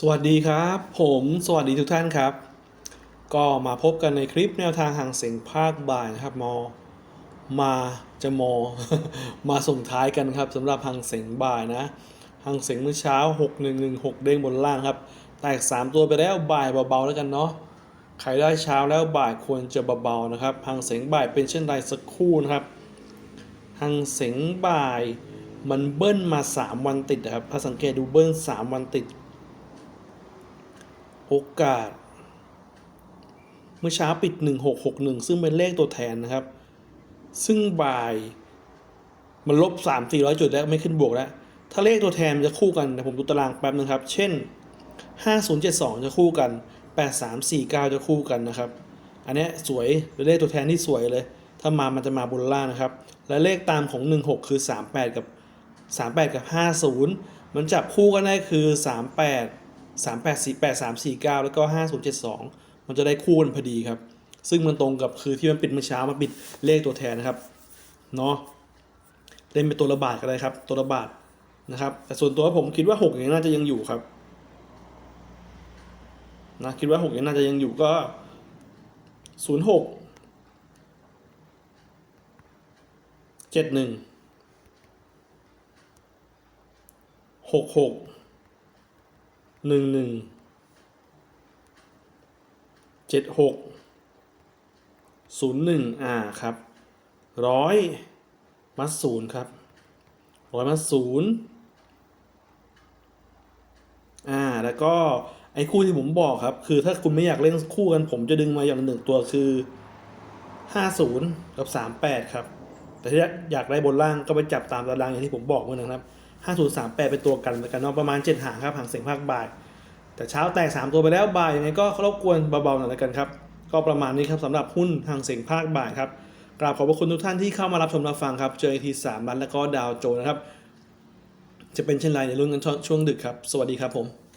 สวัสดีครับ ผมสวัสดีทุกท่านครับ ก็มาพบกันในคลิปแนวทางห่างเสียงภาคบ่ายนะครับมอมาจะมอ มาส่งท้ายกันครับสำหรับห่างเสียงบ่ายนะห่างเสียงเมื่อเช้า 6116 เด้งบนล่างครับ แตก 3 ตัวไปแล้วบ่ายเบาๆแล้วกันเนาะใครได้เช้าแล้วบ่ายควรจะเบาๆนะครับห่างเสียงบ่ายเป็นเช่นไรสักครู่นะครับห่างเสียงบ่ายมันเบิ้ลมา 3 วันติดนะครับถ้าสังเกตดูเบิ้ล3 วันติด โอกาส เมื่อเช้าปิด 1661 ซึ่งเป็นเลขตัวแทนนะครับ ซึ่งบ่ายมันลบ 3 400 จุดแล้วไม่ขึ้นบวกแล้ว ถ้าเลขตัวแทนจะคู่กันแต่ผมดูตารางแป๊บนึงครับ เช่น 5072 จะคู่กัน 8349 จะคู่กันนะครับ อันนี้สวยเป็นเลขตัวแทนที่สวยเลย ถ้ามามันจะมาบนล่างนะครับ และเลขตามของ 16 คือ 38 กับ 38 กับ 50 มันจับคู่กันได้คือ 38 38 48 349 แล้วก็ 5072 มันจะได้คู่กันพอดีครับ ซึ่งมันตรงกับคือที่มันปิดเมื่อเช้ามาปิดเลขตัวแทนนะครับเนาะเล่นเป็นตัวระบาดก็ได้ครับ ตัวระบาดนะครับ แต่ส่วนตัวผมคิดว่า6อย่างน่าจะยังอยู่ครับนะคิดว่า6อย่างน่าจะยังอยู่ก็ 06 71 66 หนึ่งหนึ่งเจ็ดหกศูนย์หนึ่งอ่าครับร้อยมัดศูนย์ครับร้อยมัดศูนย์อ่าแล้วก็ไอ้คู่ที่ผมบอกครับ คือถ้าคุณไม่อยากเล่นคู่กัน ผมจะดึงมาอย่างหนึ่งตัวคือห้าศูนย์กับสามแปดครับ แต่ถ้าอยากได้บนล่างก็ไปจับตามตารางอย่างที่ผมบอกเมื่อนะครับ 5038 เป็นตัวกันแล้วกันเนาะประมาณ 7 หางครับหางเสียงภาคบ่าย แต่เช้าแตก 3 ตัวไปแล้วบ่ายยังไงก็รบกวนเบาๆหน่อยแล้วกันครับ ก็ประมาณนี้ครับสำหรับหุ้นทางเสียงภาคบ่ายครับกราบขอบพระคุณทุกท่านที่เข้ามารับชมรับฟังครับ เจอทีสามวันแล้วก็ดาวโจนส์นะครับ จะเป็นเช่นไรในรุ่นกันช่วงดึกครับ สวัสดีครับผม